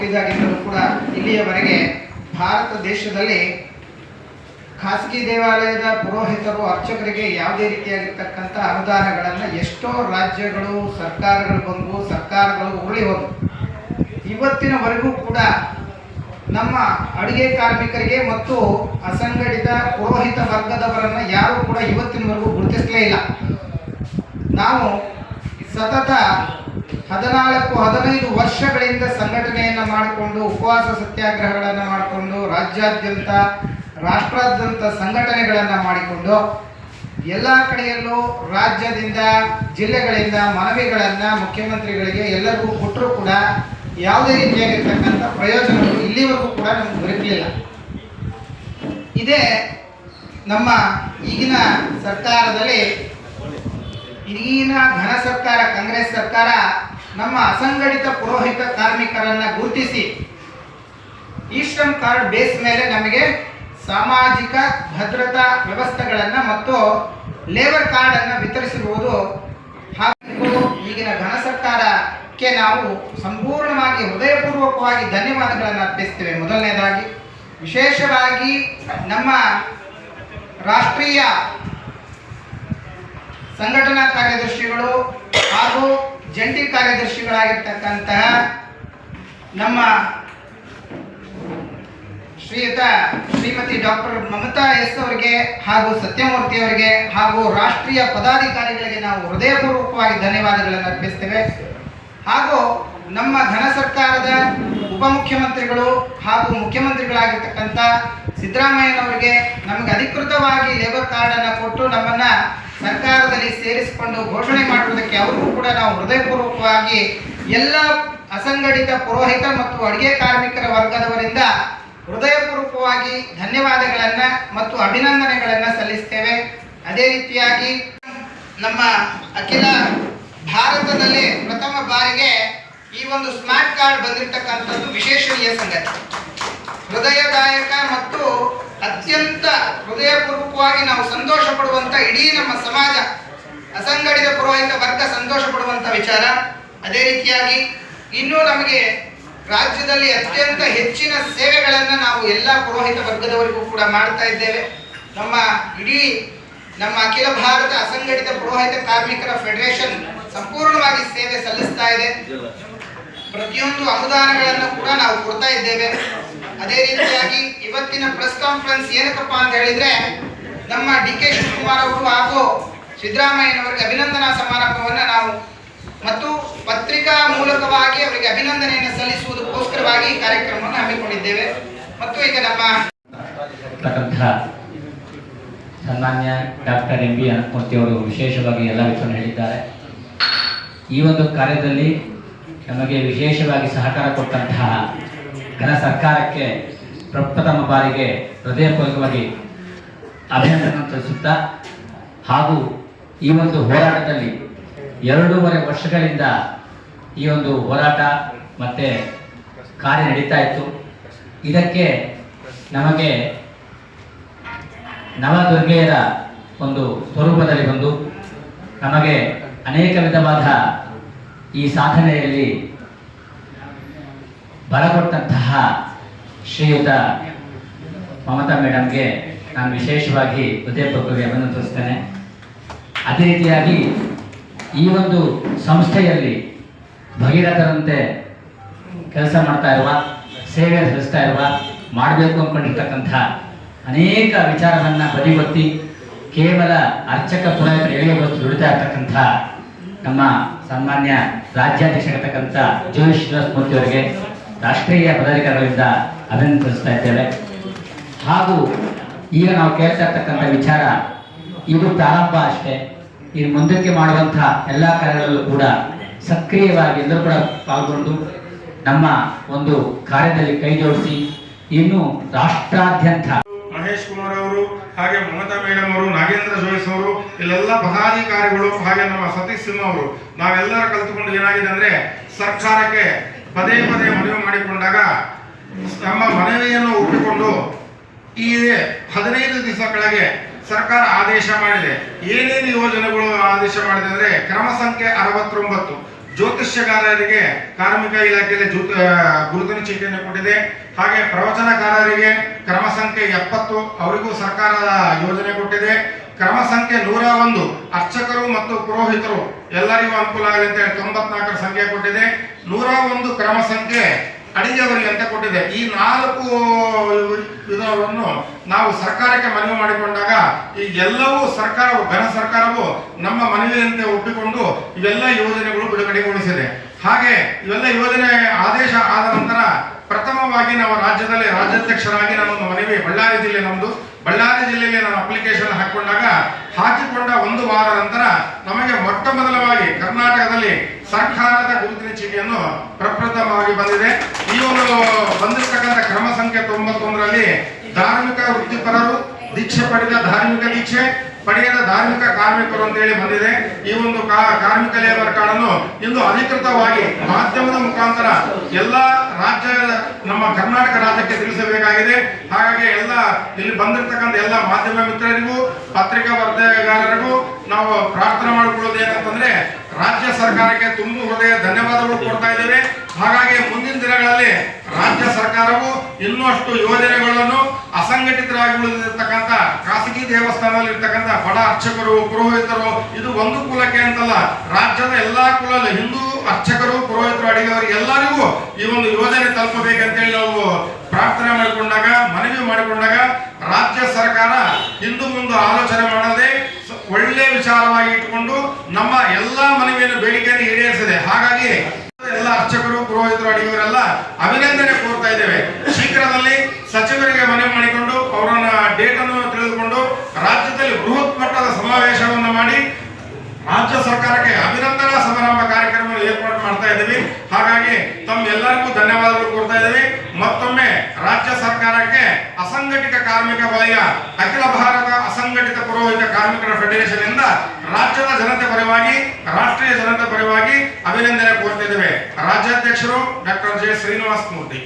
ಹುಟ್ಟಿದಾಗಿಂದಲೂ ಕೂಡ ಇಲ್ಲಿಯವರೆಗೆ ಭಾರತ ದೇಶದಲ್ಲಿ ಖಾಸಗಿ ದೇವಾಲಯದ ಪುರೋಹಿತರು, ಅರ್ಚಕರಿಗೆ ಯಾವುದೇ ರೀತಿಯಾಗಿರ್ತಕ್ಕಂಥ ಅನುದಾನಗಳನ್ನು ಎಷ್ಟೋ ರಾಜ್ಯಗಳು, ಸರ್ಕಾರಗಳು ಬಂದವು, ಸರ್ಕಾರಗಳು ಉರುಳಿ ಹೋದವು. ಇವತ್ತಿನವರೆಗೂ ಕೂಡ ನಮ್ಮ ಅಡುಗೆ ಕಾರ್ಮಿಕರಿಗೆ ಮತ್ತು ಅಸಂಘಟಿತ ಪುರೋಹಿತ ವರ್ಗದವರನ್ನು ಯಾರೂ ಕೂಡ ಇವತ್ತಿನವರೆಗೂ ಗುರುತಿಸಲೇ ಇಲ್ಲ. ನಾವು ಸತತ ಹದಿನಾಲ್ಕು, ಹದಿನೈದು ವರ್ಷಗಳಿಂದ ಸಂಘಟನೆಯನ್ನು ಮಾಡಿಕೊಂಡು, ಉಪವಾಸ ಸತ್ಯಾಗ್ರಹಗಳನ್ನು ಮಾಡಿಕೊಂಡು, ರಾಜ್ಯಾದ್ಯಂತ, ರಾಷ್ಟ್ರಾದ್ಯಂತ ಸಂಘಟನೆಗಳನ್ನು ಮಾಡಿಕೊಂಡು, ಎಲ್ಲ ಕಡೆಯಲ್ಲೂ ರಾಜ್ಯದಿಂದ, ಜಿಲ್ಲೆಗಳಿಂದ ಮನವಿಗಳನ್ನು ಮುಖ್ಯಮಂತ್ರಿಗಳಿಗೆ ಎಲ್ಲರಿಗೂ ಕೊಟ್ಟರೂ ಕೂಡ ಯಾವುದೇ ರೀತಿಯಾಗಿರ್ತಕ್ಕಂಥ ಪ್ರಯೋಜನಗಳು ಇಲ್ಲಿವರೆಗೂ ಕೂಡ ನಮ್ಗೆ ದೊರಕಲಿಲ್ಲ. ಇದೇ ನಮ್ಮ ಈಗಿನ ಸರ್ಕಾರದಲ್ಲಿ, ಈಗಿನ ಘನ ಸರ್ಕಾರ, ಕಾಂಗ್ರೆಸ್ ಸರ್ಕಾರ ನಮ್ಮ ಅಸಂಘಟಿತ ಪುರೋಹಿತ ಕಾರ್ಮಿಕರನ್ನ ಗುರುತಿಸಿ ಈ ಶ್ರಮ್ ಕಾರ್ಡ್ ಬೇಸ್ ಮೇಲೆ ನಮಗೆ ಸಾಮಾಜಿಕ ಭದ್ರತಾ ವ್ಯವಸ್ಥೆಗಳನ್ನು ಮತ್ತು ಲೇಬರ್ ಕಾರ್ಡ್ ಅನ್ನು ವಿತರಿಸಿರುವುದು ಹಾಗೂ ಈಗಿನ ಘನ ಸರ್ಕಾರಕ್ಕೆ ನಾವು ಸಂಪೂರ್ಣವಾಗಿ ಹೃದಯಪೂರ್ವಕವಾಗಿ ಧನ್ಯವಾದಗಳನ್ನು ಅರ್ಪಿಸ್ತೇವೆ. ಮೊದಲನೇದಾಗಿ, ವಿಶೇಷವಾಗಿ ನಮ್ಮ ರಾಷ್ಟ್ರೀಯ ಸಂಘಟನಾ ಕಾರ್ಯದರ್ಶಿಗಳು ಹಾಗೂ ಜಂಟಿ ಕಾರ್ಯದರ್ಶಿಗಳಾಗಿರ್ತಕ್ಕಂತಹ ನಮ್ಮ ಶ್ರೀಯುತ ಶ್ರೀಮತಿ ಡಾಕ್ಟರ್ ಮಮತಾ ಎಸ್ ಅವರಿಗೆ ಹಾಗೂ ಸತ್ಯಮೂರ್ತಿ ಅವರಿಗೆ ಹಾಗೂ ರಾಷ್ಟ್ರೀಯ ಪದಾಧಿಕಾರಿಗಳಿಗೆ ನಾವು ಹೃದಯಪೂರ್ವಕವಾಗಿ ಧನ್ಯವಾದಗಳನ್ನು ಅರ್ಪಿಸ್ತೇವೆ. ಹಾಗೂ ನಮ್ಮ ಘನ ಸರ್ಕಾರದ ಉಪಮುಖ್ಯಮಂತ್ರಿಗಳು ಹಾಗೂ ಮುಖ್ಯಮಂತ್ರಿಗಳಾಗಿರ್ತಕ್ಕಂಥ ಸಿದ್ದರಾಮಯ್ಯನವರಿಗೆ ನಮಗೆ ಅಧಿಕೃತವಾಗಿ ಲೇಬರ್ ಕಾರ್ಡನ್ನು ಕೊಟ್ಟು ನಮ್ಮನ್ನ ಸರ್ಕಾರದಲ್ಲಿ ಸೇರಿಸಿಕೊಂಡು ಘೋಷಣೆ ಮಾಡುವುದಕ್ಕೆ ಅವರಿಗೂ ಕೂಡ ನಾವು ಹೃದಯಪೂರ್ವಕವಾಗಿ ಎಲ್ಲ ಅಸಂಘಟಿತ ಪುರೋಹಿತ ಮತ್ತು ಅಡುಗೆ ಕಾರ್ಮಿಕರ ವರ್ಗದವರಿಂದ ಹೃದಯಪೂರ್ವಕವಾಗಿ ಧನ್ಯವಾದಗಳನ್ನು ಮತ್ತು ಅಭಿನಂದನೆಗಳನ್ನು ಸಲ್ಲಿಸ್ತೇವೆ. ಅದೇ ರೀತಿಯಾಗಿ ನಮ್ಮ ಅಖಿಲ ಭಾರತದಲ್ಲಿ ಪ್ರಥಮ ಬಾರಿಗೆ ಈ ಒಂದು ಸ್ಮಾರ್ಟ್ ಕಾರ್ಡ್ ಬಂದಿರತಕ್ಕಂಥದ್ದು ವಿಶೇಷಣೀಯ ಸಂಗತಿ. ಹೃದಯದಾಯಕ ಹೃದಯಪೂರ್ವಕವಾಗಿ ನಾವು ಸಂತೋಷ ಪಡುವಂತ ಇಡೀ ನಮ್ಮ ಸಮಾಜ, ಅಸಂಘಟಿತ ಪುರೋಹಿತ ವರ್ಗ ಸಂತೋಷ ಪಡುವಂತ ವಿಚಾರ. ಅದೇ ರೀತಿಯಾಗಿ ಇನ್ನೂ ನಮಗೆ ರಾಜ್ಯದಲ್ಲಿ ಅತ್ಯಂತ ಹೆಚ್ಚಿನ ಸೇವೆಗಳನ್ನು ನಾವು ಎಲ್ಲ ಪುರೋಹಿತ ವರ್ಗದವರಿಗೂ ಕೂಡ ಮಾಡ್ತಾ ಇದ್ದೇವೆ. ನಮ್ಮ ಇಡೀ ನಮ್ಮ ಅಖಿಲ ಭಾರತ ಅಸಂಘಟಿತ ಪುರೋಹಿತ ಕಾರ್ಮಿಕರ ಫೆಡರೇಷನ್ ಸಂಪೂರ್ಣವಾಗಿ ಸೇವೆ ಸಲ್ಲಿಸ್ತಾ ಇದೆ. ಪ್ರತಿಯೊಂದು ಅನುದಾನಗಳನ್ನು ಕೂಡ ನಾವು ಕೊಡ್ತಾ ಇದ್ದೇವೆ. ಅದೇ ರೀತಿಯಾಗಿ ಇವತ್ತಿನ ಪ್ರೆಸ್ ಕಾನ್ಫರೆನ್ಸ್ ಏನಕ್ಕಪ್ಪ ಅಂತ ಹೇಳಿದ್ರೆ, ನಮ್ಮ ಡಿ ಕೆ ಶಿವಕುಮಾರ್ ಅವರು ಹಾಗೂ ಸಿದ್ದರಾಮಯ್ಯನವರಿಗೆ ಅಭಿನಂದನಾ ಸಮಾರಂಭವನ್ನು ನಾವು ಮತ್ತು ಪತ್ರಿಕಾ ಮೂಲಕವಾಗಿ ಅವರಿಗೆ ಅಭಿನಂದನೆಯನ್ನು ಸಲ್ಲಿಸುವುದಕ್ಕೋಸ್ಕರವಾಗಿ ಈ ಕಾರ್ಯಕ್ರಮವನ್ನು ಹಮ್ಮಿಕೊಂಡಿದ್ದೇವೆ. ಮತ್ತು ಈಗ ನಮ್ಮ ಸನ್ಮಾನ್ಯ ಡಾಕ್ಟರ್ ಎಂ ಬಿ ಅನಂತಮೂರ್ತಿ ಅವರು ವಿಶೇಷವಾಗಿ ಎಲ್ಲ ವಿಷಯವನ್ನು ಹೇಳಿದ್ದಾರೆ. ಈ ಒಂದು ಕಾರ್ಯದಲ್ಲಿ ನಮಗೆ ವಿಶೇಷವಾಗಿ ಸಹಕಾರ ಕೊಟ್ಟಂತಹ ಘನ ಸರ್ಕಾರಕ್ಕೆ ಪ್ರಪ್ರಥಮ ಬಾರಿಗೆ ಹೃದಯಪೂರ್ವಕವಾಗಿ ಅಭಿನಂದನೆ ತಿಳಿಸುತ್ತಾ, ಹಾಗೂ ಈ ಒಂದು ಹೋರಾಟದಲ್ಲಿ ಎರಡೂವರೆ ವರ್ಷಗಳಿಂದ ಈ ಒಂದು ಹೋರಾಟ ಮತ್ತು ಕಾರ್ಯ ನಡೀತಾ ಇತ್ತು. ಇದಕ್ಕೆ ನಮಗೆ ನವದುರ್ಗೆಯರ ಒಂದು ಸ್ವರೂಪದಲ್ಲಿ ಬಂದು, ನಮಗೆ ಅನೇಕ ವಿಧವಾದ ಈ ಸಾಧನೆಯಲ್ಲಿ ಬಲ ಕೊಟ್ಟಂತಹ ಶ್ರೀಯುತ ಮಮತಾ ಮೇಡಮ್ಗೆ ನಾನು ವಿಶೇಷವಾಗಿ ಹೃದಯಪೂರ್ವಕವಾಗಿ ತೋರಿಸ್ತೇನೆ. ಅದೇ ರೀತಿಯಾಗಿ ಈ ಒಂದು ಸಂಸ್ಥೆಯಲ್ಲಿ ಭಗೀರಥರಂತೆ ಕೆಲಸ ಮಾಡ್ತಾ ಇರುವ, ಸೇವೆ ಸಲ್ಲಿಸ್ತಾ ಇರುವ, ಮಾಡಬೇಕು ಅಂದ್ಕೊಂಡಿರ್ತಕ್ಕಂಥ ಅನೇಕ ವಿಚಾರಗಳನ್ನು ಬದಿಗೊತ್ತಿ ಕೇವಲ ಅರ್ಚಕ ಪುರೋಹಿತರ ಎಳೆಯ ಹೊತ್ತು ದುಡಿತಾ ಇರ್ತಕ್ಕಂಥ ನಮ್ಮ ಸನ್ಮಾನ್ಯ ರಾಜ್ಯಾಧ್ಯಕ್ಷರಾಗಿರ್ತಕ್ಕಂಥ ಜೋಶ್ ಶ್ರೀನಿವಾಸಮೂರ್ತಿ ಅವರಿಗೆ ರಾಷ್ಟ್ರೀಯ ಪದಾಧಿಕಾರಿಗಳಿಂದ ಅಭಿನಂದಿಸ್ತಾ ಇದ್ದೇವೆ. ಹಾಗೂ ಈಗ ನಾವು ಕೇಳ್ತಾ ಇರ್ತಕ್ಕಂಥ ವಿಚಾರ, ಇದು ಪ್ರಾರಂಭ ಅಷ್ಟೇ. ಇನ್ನು ಮುಂದಕ್ಕೆ ಮಾಡುವಂತಹ ಎಲ್ಲ ಕಾರ್ಯಗಳಲ್ಲೂ ಕೂಡ ಸಕ್ರಿಯವಾಗಿ ಎಲ್ಲರೂ ಕೂಡ ಪಾಲ್ಗೊಂಡು ನಮ್ಮ ಒಂದು ಕಾರ್ಯದಲ್ಲಿ ಕೈ ಜೋಡಿಸಿ ಇನ್ನು ರಾಷ್ಟ್ರಾದ್ಯಂತ ಮಹೇಶ್ ಕುಮಾರ್ ಅವರು, ಹಾಗೆ ಮಮತಾ ಮೇಡಮ್ ಅವರು, ನಾಗೇಂದ್ರ ಜೋಯಿಸ್ ಅವರು, ಇಲ್ಲೆಲ್ಲ ಪದಾಧಿಕಾರಿಗಳು, ಹಾಗೆ ನಮ್ಮ ಸತೀಶ್ ಸಿಂಹ ಅವರು, ನಾವೆಲ್ಲರೂ ಕಲಿತುಕೊಂಡು ಏನಾಗಿದೆ ಅಂದ್ರೆ ಸರ್ಕಾರಕ್ಕೆ ಪದೇ ಪದೇ ಮನವಿ ಮಾಡಿಕೊಂಡಾಗ ನಮ್ಮ ಮನವಿಯನ್ನು ಒಪ್ಪಿಕೊಂಡು ಈ ಹದಿನೈದು ದಿವಸ ಕೆಳಗೆ ಸರ್ಕಾರ ಆದೇಶ ಮಾಡಿದೆ. ಏನೇನು ಯೋಜನೆಗಳು ಆದೇಶ ಮಾಡಿದೆ ಅಂದರೆ ಕ್ರಮ ಸಂಖ್ಯೆ ಅರವತ್ತೊಂಬತ್ತು. ಜ್ಯೋತಿಷ್ಯಗಾರರಿಗೆ ಕಾರ್ಮಿಕ ಇಲಾಖೆಯಲ್ಲಿ ಜ್ಯೋತಿ ಗುರುತಿನ ಚೀಟಿಯನ್ನು ಕೊಟ್ಟಿದೆ. ಹಾಗೆ ಪ್ರವಚನಕಾರರಿಗೆ ಕ್ರಮ ಸಂಖ್ಯೆ ಎಪ್ಪತ್ತು. ಅವರಿಗೂ ಸರ್ಕಾರ ಯೋಜನೆ ಕೊಟ್ಟಿದೆ. ಕ್ರಮ ಸಂಖ್ಯೆ ನೂರ ಒಂದು. ಅರ್ಚಕರು ಮತ್ತು ಪುರೋಹಿತರು ಎಲ್ಲರಿಗೂ ಅನುಕೂಲ ಆಗಲಿ ಅಂತ ತೊಂಬತ್ನಾಲ್ಕರ ಸಂಖ್ಯೆ ಕೊಟ್ಟಿದೆ. ನೂರ ಒಂದು ಕ್ರಮ ಸಂಖ್ಯೆ ಅಡಿಗೆಯವರಿಗೆ ಅಂತ ಕೊಟ್ಟಿದೆ. ಈ ನಾಲ್ಕು ವಿಧವನ್ನು ನಾವು ಸರ್ಕಾರಕ್ಕೆ ಮನವಿ ಮಾಡಿಕೊಂಡಾಗ ಈ ಎಲ್ಲವೂ ಸರ್ಕಾರವು, ಘನ ಸರ್ಕಾರವು ನಮ್ಮ ಮನವಿಯಂತೆ ಒಪ್ಪಿಕೊಂಡು ಇವೆಲ್ಲ ಯೋಜನೆಗಳು ಬಿಡುಗಡೆಗೊಳಿಸಿದೆ ಹಾಗೆ ಇವೆಲ್ಲ ಯೋಜನೆ ಆದೇಶ ಆದ ನಂತರ ಪ್ರಥಮವಾಗಿ ನಾವು ರಾಜ್ಯದಲ್ಲಿ ರಾಜ್ಯಾಧ್ಯಕ್ಷರಾಗಿ ನಮ್ಮ ಮನವಿ, ಬಳ್ಳಾರಿ ಜಿಲ್ಲೆ ನಮ್ಮದು ಬಳ್ಳಾರಿ ಜಿಲ್ಲೆಗೆ ನಾನು ಅಪ್ಲಿಕೇಶನ್ ಹಾಕಿಕೊಂಡ ಒಂದು ವಾರ ನಂತರ ನಮಗೆ ಮೊಟ್ಟ ಮೊದಲವಾಗಿ ಕರ್ನಾಟಕದಲ್ಲಿ ಸರ್ಕಾರದ ಗುರುತಿನ ಚೀಟಿಯನ್ನು ಪ್ರಪ್ರಥಮವಾಗಿ ಬಂದಿದೆ. ಈ ಒಂದು ಬಂದಿರತಕ್ಕಂಥ ಕ್ರಮ ಸಂಖ್ಯೆ ತೊಂಬತ್ತೊಂದರಲ್ಲಿ ಧಾರ್ಮಿಕ ವೃತ್ತಿಪರರು ದೀಕ್ಷೆ ಪಡೆದ ಧಾರ್ಮಿಕ ದೀಕ್ಷೆ, ಪಡೆಯದ ಧಾರ್ಮಿಕ ಕಾರ್ಮಿಕರು ಅಂತ ಹೇಳಿ ಬಂದಿದೆ. ಈ ಒಂದು ಕಾರ್ಮಿಕ ಲೇಬರ್ ಕಾರ್ಡ್ ಅನ್ನು ಇಂದು ಅಧಿಕೃತವಾಗಿ ಮಾಧ್ಯಮದ ಮುಖಾಂತರ ಎಲ್ಲ ರಾಜ್ಯ, ನಮ್ಮ ಕರ್ನಾಟಕ ರಾಜ್ಯಕ್ಕೆ ತಿಳಿಸಬೇಕಾಗಿದೆ. ಹಾಗಾಗಿ ಎಲ್ಲ, ಇಲ್ಲಿ ಬಂದಿರತಕ್ಕಂಥ ಎಲ್ಲ ಮಾಧ್ಯಮ ಮಿತ್ರರಿಗೂ, ಪತ್ರಿಕಾ ವರದಿಗಾರರಿಗೂ ನಾವು ಪ್ರಾರ್ಥನೆ ಮಾಡಿಕೊಳ್ಳೋದು ಏನಂತಂದ್ರೆ, ರಾಜ್ಯ ಸರ್ಕಾರಕ್ಕೆ ತುಂಬು ಹೃದಯ ಧನ್ಯವಾದಗಳು ಕೊಡ್ತಾ ಇದ್ದೇವೆ. ಹಾಗಾಗಿ ಮುಂದಿನ ದಿನಗಳಲ್ಲಿ ರಾಜ್ಯ ಸರ್ಕಾರವು ಇನ್ನಷ್ಟು ಯೋಜನೆಗಳನ್ನು ಅಸಂಘಟಿತರಾಗಿ ಉಳಿದಿರ್ತಕ್ಕಂಥ ಖಾಸಗಿ ದೇವಸ್ಥಾನದಲ್ಲಿ ಇರ್ತಕ್ಕಂಥ ಬಡ ಅರ್ಚಕರು, ಪುರೋಹಿತರು, ಇದು ಒಂದು ಕುಲಕ್ಕೆ ಅಂತಲ್ಲ, ರಾಜ್ಯದ ಎಲ್ಲಾ ಕುಲ ಹಿಂದೂ ಅರ್ಚಕರು, ಪುರೋಹಿತರು ಅಡಿಗೆಯವರು ಎಲ್ಲರಿಗೂ ಈ ಒಂದು ಯೋಜನೆ ತಲುಪಬೇಕಂತೇಳಿ ನಾವು ಪ್ರಾರ್ಥನೆ ಮಾಡಿಕೊಂಡಾಗ, ಮನವಿ ಮಾಡಿಕೊಂಡಾಗ ರಾಜ್ಯ ಸರ್ಕಾರ ಹಿಂದೂ ಮುಂದೆ ಆಲೋಚನೆ ಮಾಡದೆ ಒಳ್ಳೆ ವಿಚಾರವಾಗಿ ಇಟ್ಟುಕೊಂಡು ನಮ್ಮ ಎಲ್ಲಾ ಮನವಿಯನ್ನು ಬೇಡಿಕೆಯನ್ನು ಈಡೇರಿಸಿದೆ. ಹಾಗಾಗಿ ಎಲ್ಲ ಅರ್ಚಕರು, ಪುರೋಹಿತರು, ಅಡಿಗೆಯವರೆಲ್ಲ ಅಭಿನಂದನೆ ಕೋರ್ತಾ ಇದ್ದೇವೆ. ಶೀಘ್ರದಲ್ಲಿ ಸರ್ಕಾರಕ್ಕೆ ಅಭಿನಂದನಾ ಸಮಾರಂಭ ಕಾರ್ಯಕ್ರಮ ಏರ್ಪಾಡು ಮಾಡ್ತಾ ಇದ್ದೀವಿ. ಹಾಗಾಗಿ ತಮ್ಮೆಲ್ಲರಿಗೂ ಧನ್ಯವಾದಗಳು ಕೊಡ್ತಾ ಇದ್ದೀವಿ. ಮತ್ತೊಮ್ಮೆ ರಾಜ್ಯ ಸರ್ಕಾರಕ್ಕೆ ಅಸಂಘಟಿತ ಕಾರ್ಮಿಕ ವಲಯ, ಅಖಿಲ ಭಾರತ ಅಸಂಘಟಿತ ಪುರೋಹಿತ ಕಾರ್ಮಿಕರ ಫೆಡರೇಷನ್ ಇಂದ ರಾಜ್ಯದ ಜನತೆ ಪರವಾಗಿ, ರಾಷ್ಟ್ರೀಯ ಜನತೆ ಪರವಾಗಿ ಅಭಿನಂದನೆ ಕೋರ್ತಿದ್ದೇವೆ ರಾಜ್ಯಾಧ್ಯಕ್ಷರು ಡಾಕ್ಟರ್ ಜೆ ಶ್ರೀನಿವಾಸ ಮೂರ್ತಿ.